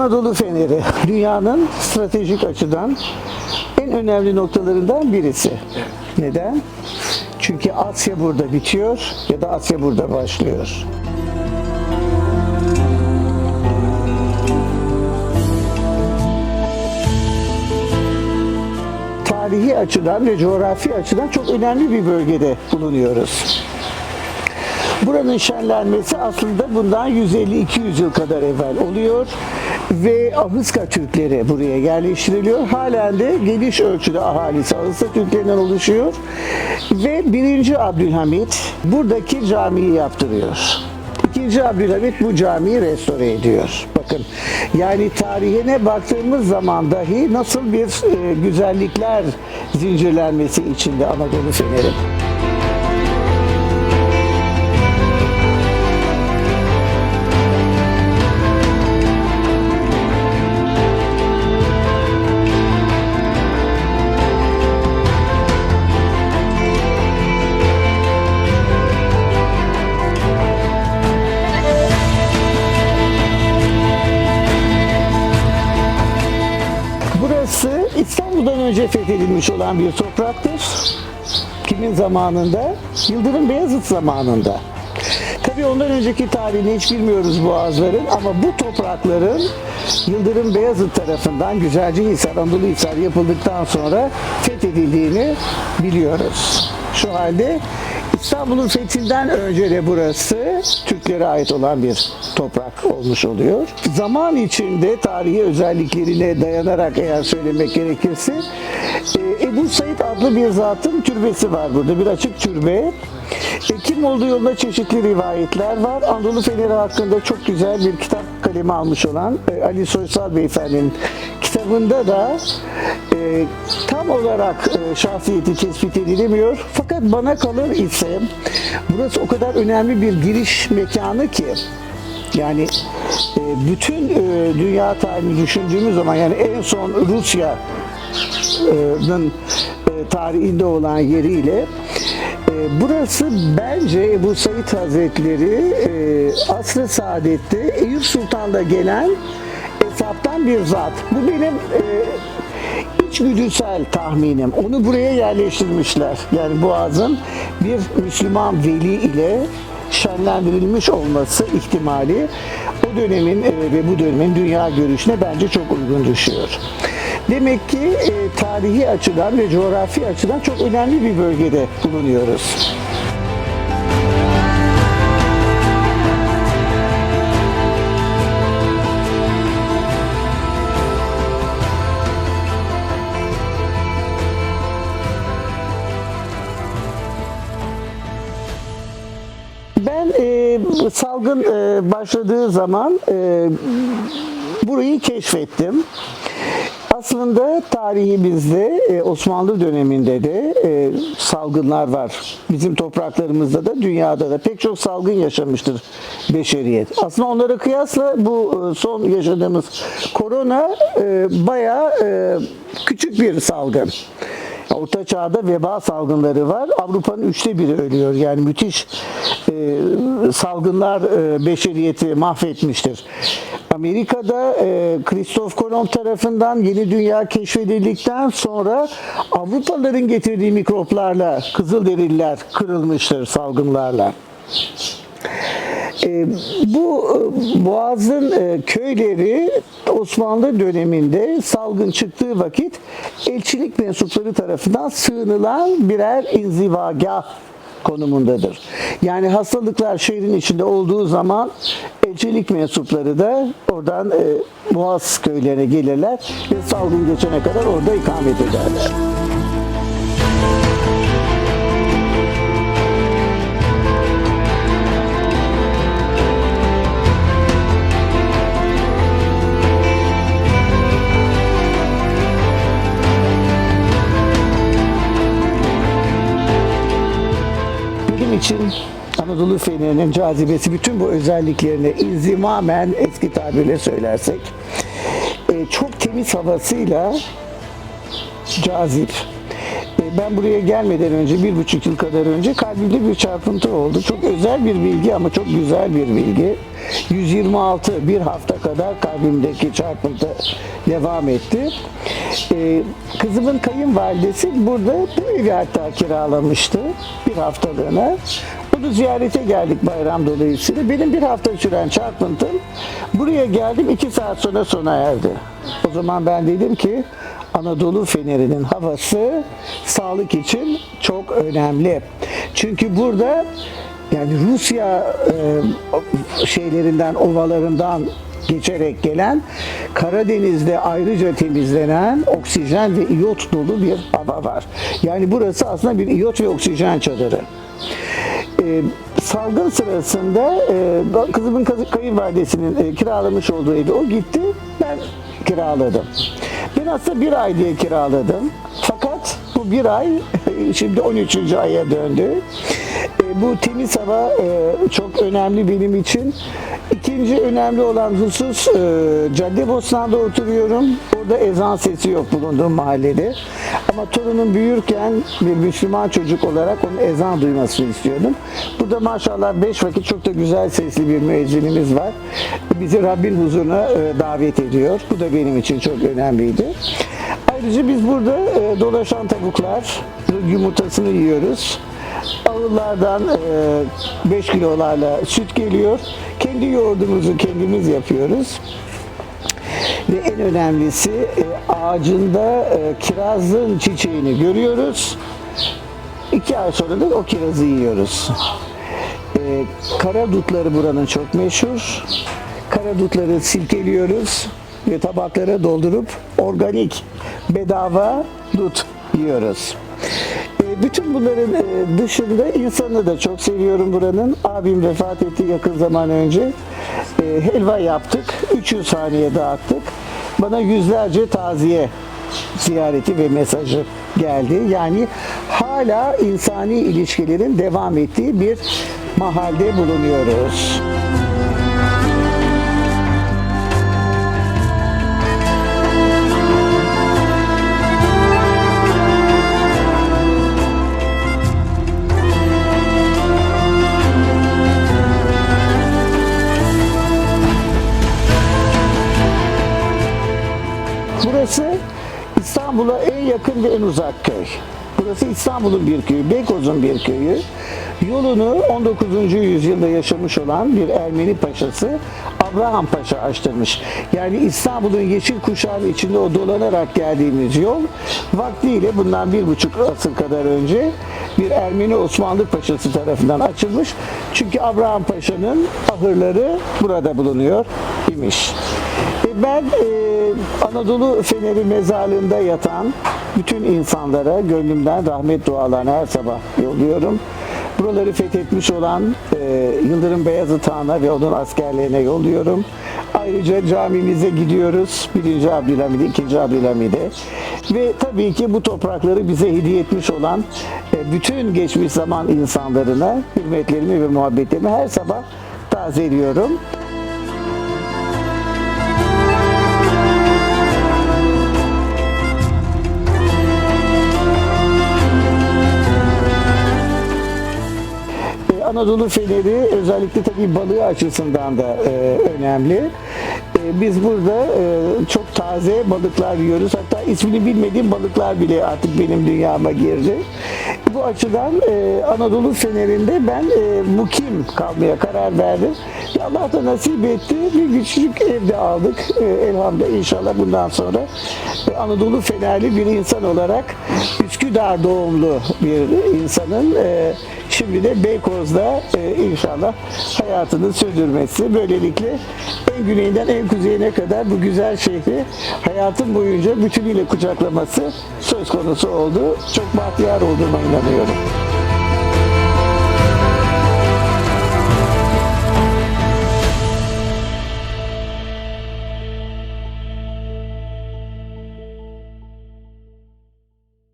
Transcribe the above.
Anadolu Feneri dünyanın stratejik açıdan en önemli noktalarından birisi. Neden? Çünkü Asya burada bitiyor ya da Asya burada başlıyor. Tarihi açıdan ve coğrafi açıdan çok önemli bir bölgede bulunuyoruz. Buranın şenlenmesi aslında bundan 150-200 yıl kadar evvel oluyor ve Ahıska Türkleri buraya yerleştiriliyor. Halen de geniş ölçüde ahalisi Ahıska Türklerinden oluşuyor ve 1. Abdülhamit buradaki camiyi yaptırıyor. İkinci Abdülhamit bu camiyi restore ediyor. Bakın yani tarihine baktığımız zaman dahi nasıl bir e, güzellikler zincirlenmesi içinde Anadolu Feneri. Fethedilmiş olan bir topraktır. Kimin zamanında? Yıldırım Beyazıt zamanında. Tabii ondan önceki tarihini hiç bilmiyoruz Boğazların ama bu toprakların Yıldırım Beyazıt tarafından Güzelcehisar, Anadoluhisar yapıldıktan sonra fethedildiğini biliyoruz. Şu halde İstanbul'un fethinden önce de burası Türklere ait olan bir toprak olmuş oluyor. Zaman içinde tarihi özelliklerine dayanarak eğer söylemek gerekirse e, Ebu Said adlı bir zatın türbesi var burada. Bir açık türbe. E, kim olduğu yolunda çeşitli rivayetler var. Anadolu Feneri hakkında çok güzel bir kitap kalemi almış olan e, Ali Soysal Beyefendi'nin kitabında da e, tam olarak e, şahsiyeti tespit edilemiyor. Fakat bana kalır ise burası o kadar önemli bir giriş mekanı ki yani e, bütün e, dünya tarihini düşündüğümüz zaman yani en son Rusya'nın e, tarihinde olan yeriyle e, burası bence Ebu Said Hazretleri e, asr-ı saadette Eyüp Sultan'da gelen hesaptan bir zat. Bu benim e, içgüdüsel tahminim. Onu buraya yerleştirmişler. Yani Boğaz'ın bir Müslüman veli ile şenlendirilmiş olması ihtimali o dönemin e, ve bu dönemin dünya görüşüne bence çok uygun düşüyor. Demek ki e, tarihi açıdan ve coğrafi açıdan çok önemli bir bölgede bulunuyoruz. Ben e, salgın e, başladığı zaman e, burayı keşfettim. Aslında tarihimizde e, Osmanlı döneminde de e, salgınlar var. Bizim topraklarımızda da dünyada da pek çok salgın yaşamıştır beşeriyet. Aslında onlara kıyasla bu e, son yaşadığımız korona bayağı e, küçük bir salgın. Orta çağda veba salgınları var. Avrupa'nın üçte biri ölüyor. Yani müthiş e, salgınlar e, beşeriyeti mahvetmiştir. Amerika'da e, Christoph Kolomb tarafından yeni dünya keşfedildikten sonra Avrupalıların getirdiği mikroplarla Kızılderililer kırılmıştır salgınlarla. E, bu e, Boğaz'ın e, köyleri Osmanlı döneminde salgın çıktığı vakit elçilik mensupları tarafından sığınılan birer inzivagah konumundadır. Yani hastalıklar şehrin içinde olduğu zaman elçilik mensupları da oradan e, Boğaz köylerine gelirler ve salgın geçene kadar orada ikamet ederler. Anadolu Feneri'nin cazibesi bütün bu özelliklerini inzimamen eski tabirle söylersek e, çok temiz havasıyla cazip. E, ben buraya gelmeden önce, bir buçuk yıl kadar önce kalbimde bir çarpıntı oldu. Çok özel bir bilgi ama çok güzel bir bilgi. 126 bir hafta kadar kalbimdeki çarpıntı devam etti. Ee, kızımın kayınvalidesi burada bu evi hatta kiralamıştı bir haftalığına. Onu ziyarete geldik bayram dolayısıyla. Benim bir hafta süren çarpıntım buraya geldim iki saat sonra sona erdi. O zaman ben dedim ki Anadolu Feneri'nin havası sağlık için çok önemli. Çünkü burada yani Rusya e, şeylerinden, ovalarından geçerek gelen Karadeniz'de ayrıca temizlenen oksijen ve iyot dolu bir hava var. Yani burası aslında bir iyot ve oksijen çadırı. Ee, salgın sırasında e, kızımın kayınvalidesinin e, kiralamış olduğu evi o gitti ben kiraladım. Ben aslında bir ay diye kiraladım. Fakat bu bir ay şimdi 13. aya döndü. Bu temiz hava e, çok önemli benim için. İkinci önemli olan husus e, Caddebostan'da oturuyorum. Orada ezan sesi yok bulunduğum mahallede. Ama torunum büyürken bir Müslüman çocuk olarak onun ezan duymasını istiyordum. Burada maşallah beş vakit çok da güzel sesli bir müezzinimiz var. Bizi Rabbin huzuruna e, davet ediyor. Bu da benim için çok önemliydi. Ayrıca biz burada e, dolaşan tavuklar yumurtasını yiyoruz. Ağıllardan 5 kilolarla süt geliyor. Kendi yoğurdumuzu kendimiz yapıyoruz. Ve en önemlisi e, ağacında e, kirazın çiçeğini görüyoruz. İki ay sonra da o kirazı yiyoruz. E, kara dutları buranın çok meşhur. Kara dutları silkeliyoruz ve tabaklara doldurup organik bedava dut yiyoruz. Bütün bunların e, dışında insanı da çok seviyorum buranın. Abim vefat etti yakın zaman önce. E, helva yaptık. 300 haneye dağıttık. Bana yüzlerce taziye ziyareti ve mesajı geldi. Yani hala insani ilişkilerin devam ettiği bir mahalde bulunuyoruz. İstanbul'a en yakın ve en uzak köy. Burası İstanbul'un bir köyü, Beykoz'un bir köyü. Yolunu 19. yüzyılda yaşamış olan bir Ermeni paşası Abraham Paşa açtırmış. Yani İstanbul'un yeşil kuşağının içinde o dolanarak geldiğimiz yol vaktiyle bundan bir buçuk asır kadar önce bir Ermeni Osmanlı Paşası tarafından açılmış. Çünkü Abraham Paşa'nın ahırları burada bulunuyor imiş. Ben e, Anadolu Feneri mezarlığında yatan bütün insanlara gönlümden rahmet dualarını her sabah yolluyorum. Buraları fethetmiş olan e, Yıldırım Beyazıt Han'a ve onun askerlerine yolluyorum. Ayrıca camimize gidiyoruz. Birinci Abdülhamid'e, ikinci Abdülhamid'e. Ve tabii ki bu toprakları bize hediye etmiş olan e, bütün geçmiş zaman insanlarına hürmetlerimi ve muhabbetlerimi her sabah tazeliyorum. E, Anadolu Feneri özellikle tabii balığı açısından da e, önemli. E, biz burada e, çok taze balıklar yiyoruz. Hatta ismini bilmediğim balıklar bile artık benim dünyama girdi. Bu açıdan e, Anadolu Feneri'nde ben e, mukim kalmaya karar verdim. Ve Allah da nasip etti. Bir küçücük evde aldık. E, elhamdülillah inşallah bundan sonra e, Anadolu Fenerli bir insan olarak Üsküdar doğumlu bir insanın e, Şimdi de Beykoz'da e, inşallah hayatını sürdürmesi. Böylelikle en güneyinden en kuzeyine kadar bu güzel şehri hayatım boyunca bütünüyle kucaklaması söz konusu oldu. Çok bahtiyar olduğuma inanıyorum.